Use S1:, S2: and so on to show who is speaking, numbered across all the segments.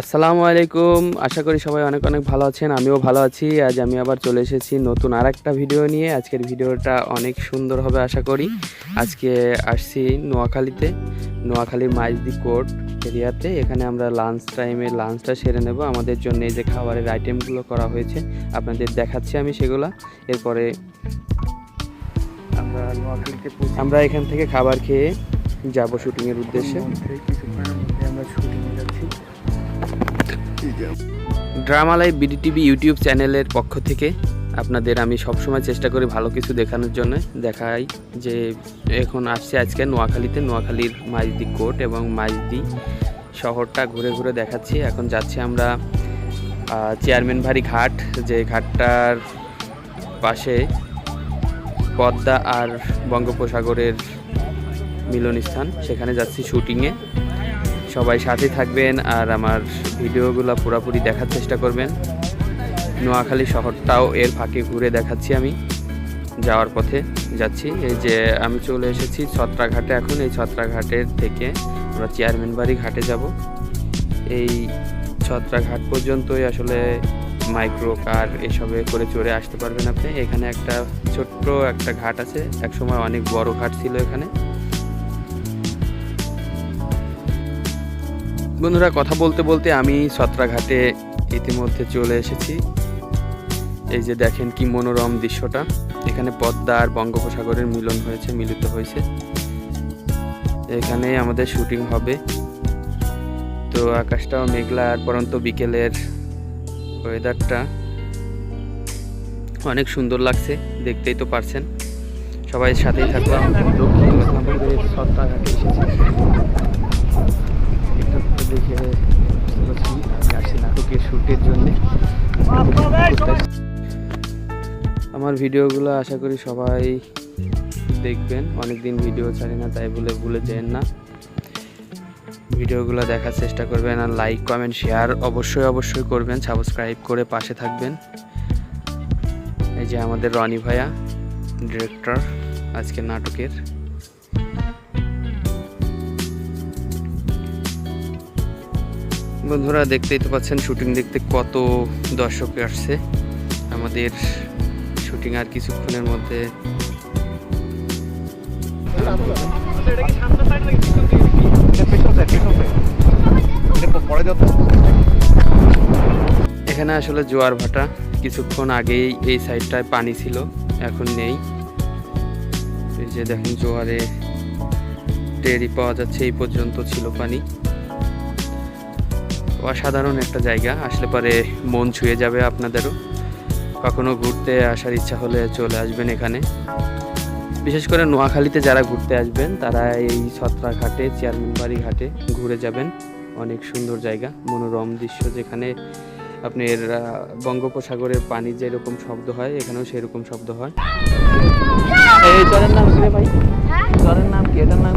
S1: আসসালামু আলাইকুম। আশা করি সবাই অনেক অনেক ভালো আছেন, আমিও ভালো আছি। আজ আমি আবার চলে এসেছি নতুন আর একটা ভিডিও নিয়ে। আজকের ভিডিওটা অনেক সুন্দর হবে আশা করি। আজকে আসছি নোয়াখালীতে, নোয়াখালীর মাইজদি কোর্ট এরিয়াতে। এখানে আমরা লাঞ্চ টাইমে লাঞ্চটা সেরে নেব। আমাদের জন্য যে খাবারের আইটেমগুলো করা হয়েছে, আপনাদের দেখাচ্ছি আমি সেগুলো। এরপরে আমরা নোয়াখালীতে আমরা এখান থেকে খাবার খেয়ে যাব শুটিংয়ের উদ্দেশ্যে।
S2: আমরা শুটিংয়ে যাচ্ছি।
S1: ড্রামালাই বিডি টিভি ইউটিউব চ্যানেলের পক্ষ থেকে আপনাদের আমি সবসময় চেষ্টা করি ভালো কিছু দেখানোর জন্য। দেখাই যে এখন আসছে আজকে নোয়াখালীতে, নোয়াখালীর মাইজদি কোর্ট এবং মাইজদি শহরটা ঘুরে ঘুরে দেখাচ্ছি। এখন যাচ্ছি আমরা চেয়ারম্যান ভারী ঘাট, যে ঘাটটার পাশে পদ্মা আর বঙ্গোপসাগরের মিলনস্থান। সেখানে যাচ্ছি শুটিংয়ে। সবাই সাথে থাকবেন আর আমার ভিডিওগুলো পুরোপুরি দেখার চেষ্টা করবেন। নোয়াখালী শহরটাও এর ফাঁকে ঘুরে দেখাচ্ছি আমি। যাওয়ার পথে যাচ্ছি। এই যে আমি চলে এসেছি ছত্রাঘাটে এখন। এই ছত্রাঘাটের থেকে আমরা চেয়ারম্যান বাড়ি ঘাটে যাব। এই ছত্রাঘাট পর্যন্তই আসলে মাইক্রো কার এসবে করে চড়ে আসতে পারবেন আপনি। এখানে একটা ছোট্ট একটা ঘাট আছে। একসময় অনেক বড় ঘাট ছিল এখানে। বন্ধুরা, কথা বলতে বলতে আমি ছত্রাঘাটে ইতিমধ্যে চলে এসেছি। এই যে দেখেন কি মনোরম দৃশ্যটা। এখানে পদ্মা আর বঙ্গোপসাগরের মিলন হয়েছে, মিলিত হয়েছে। এখানে আমাদের শুটিং হবে। তো আকাশটাও মেঘলা, আর পরন্ত বিকেলের ওয়েদারটা অনেক সুন্দর লাগছে, দেখতেই তো পারছেন। সবাই সাথেই থাকলাম ছত্রাঘাটে এসেছি। নাটকের জন্য। আমার ভিডিওগুলো আশা করি সবাই দেখবেন। অনেকদিন ভিডিও ছাড়ি না, তাই বলে ভুলে যেন না। ভিডিওগুলো দেখার চেষ্টা করবেন আর লাইক কমেন্ট শেয়ার অবশ্যই অবশ্যই করবেন সাবস্ক্রাইব করে পাশে থাকবেন। এই যে আমাদের রনি ভাইয়া ডিরেক্টর আজকের নাটকের। বন্ধুরা দেখতেই তো পাচ্ছেন শুটিং দেখতে কত দর্শক আসছে। আমাদের শুটিং আর কিছুক্ষণের মধ্যে এখানে আসলে জোয়ার ভাটা। কিছুক্ষণ আগেই এই সাইডটায় পানি ছিল, এখন নেই। এই যে দেখেন, জোয়ারে টেরি পাওয়া যাচ্ছে, এই পর্যন্ত ছিল পানি। অসাধারণ একটা জায়গা। আসলে পরে মন ছুঁয়ে যাবে আপনাদেরও। কখনো ঘুরতে আসার ইচ্ছা হলে চলে আসবেন এখানে। বিশেষ করে নোয়াখালীতে যারা ঘুরতে আসবেন তারা এই ছত্রা ঘাটে চেয়ারম্যান বাড়ি ঘাটে ঘুরে যাবেন। অনেক সুন্দর জায়গা মনোরম দৃশ্য যেখানে আপনার বঙ্গোপসাগরের পানি যেরকম শব্দ হয় এখানেও সেরকম শব্দ হয়। এই চরের নাম কি ভাই? চরের নাম কি? এটার নাম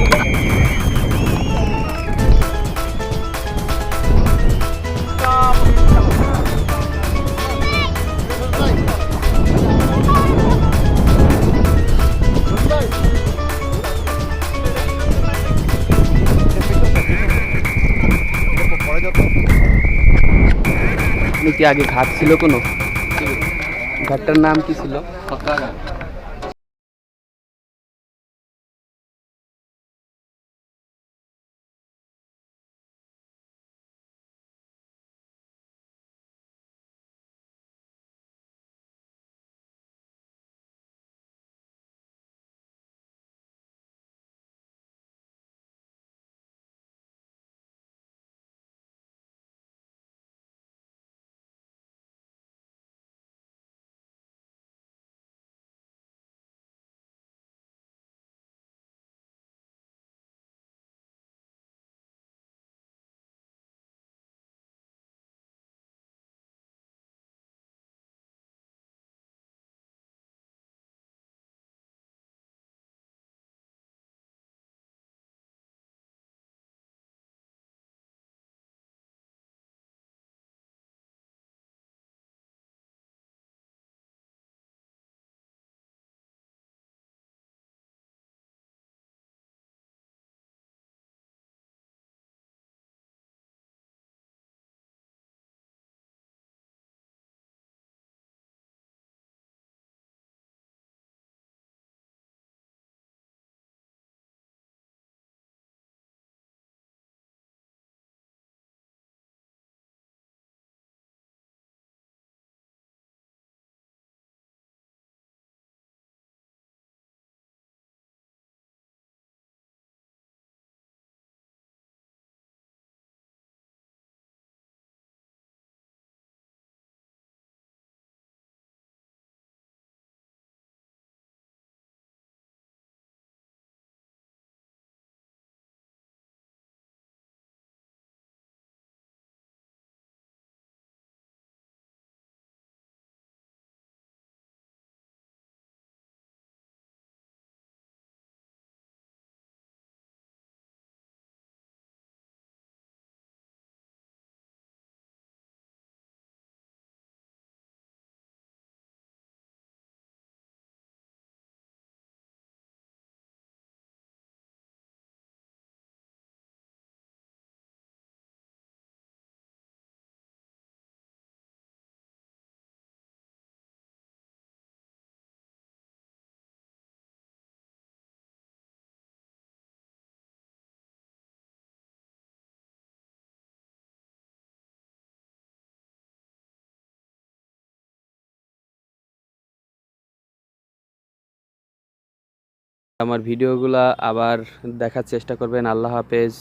S1: কি আগে ঘাট ছিল কোনো ঘাটটার নাম কি ছিল আমার ভিডিওগুলা আবার দেখার চেষ্টা করবেন। আল্লাহ হাফেজ।